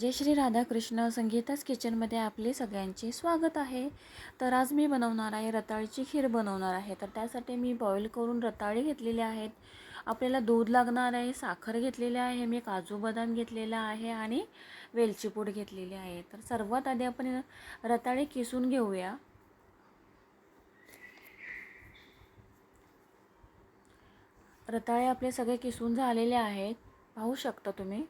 जय श्री राधाकृष्ण संगीताच किचनमध्ये आपले सगळ्यांचे स्वागत आहे. तर आज मी बनवणार आहे रताळीची खीर बनवणार आहे. तर त्यासाठी मी बॉईल करून रताळे घेतलेले आहेत. आपल्याला दूध लागणार आहे साखर घेतलेली आहे मी काजू बदाम घेतलेला आहे आणि वेलची पूड घेतलेली आहे. तर सर्वात आधी आपण रताळे किसून घेऊया. रताळे आपले सगळे किसून झालेले आहेत. पाहू शकता तुम्ही.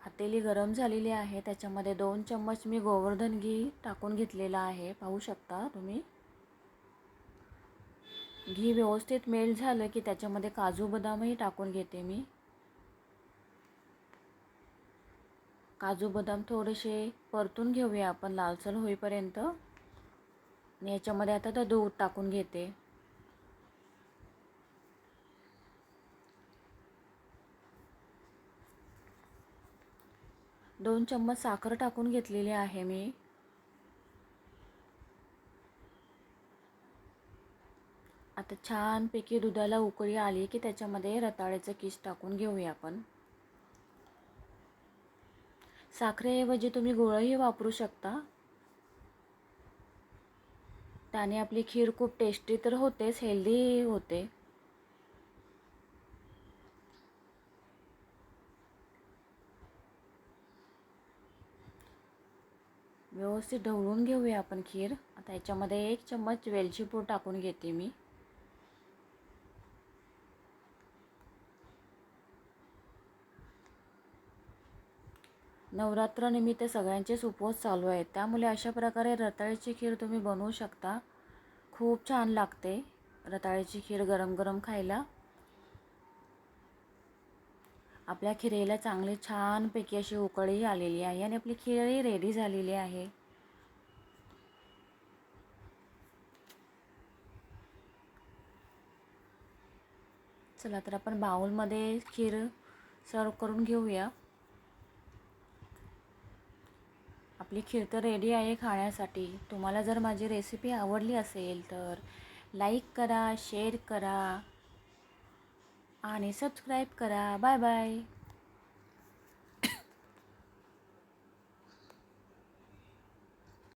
हातेली गरम झालेली आहे. त्याच्यामध्ये दोन चम्मच मी गोवर्धन घी टाकून घेतलेला आहे. पाहू शकता तुम्ही? घी व्यवस्थित मेल्ट झालं की त्याच्यामध्ये काजू बदामही टाकून घेते मी. काजू बदाम थोडेसे परतून घेऊया आपण लालसर होईपर्यंत. आणि याच्यामध्ये आता तर दूध टाकून घेते. दोन चम्मच साखर टाकून घेतलेली आहे मी. आता छानपैकी दुधाला उकळी आली की त्याच्यामध्ये रताळ्याचं किस टाकून घेऊया आपण. साखरेऐवजी तुम्ही गुळही वापरू शकता. त्याने आपली खीर खूप टेस्टी तर होतेच हेल्दी होते. व्यवस्थित ढवळून घेऊया आपण खीर. आता याच्यामध्ये एक चम्मच वेलची पूड टाकून घेते मी. नवरात्रनिमित्त सगळ्यांचेच उपवास चालू आहेत. त्यामुळे अशा प्रकारे रताळ्याची खीर तुम्ही बनवू शकता. खूप छान लागते रताळ्याची खीर गरम गरम खायला. आपल्या खिरेला चांगली छानपैकी अशी उकळी आलेली आहे आणि आपली खीरही रेडी झालेली आहे. चला तर आपण बाउलमध्ये खीर सर्व करून घेऊया. आपली खीर तर रेडी आहे खाण्यासाठी. तुम्हाला जर माझी रेसिपी आवडली असेल तर लाईक करा शेअर करा. आणि सबस्क्राईब करा. Bye bye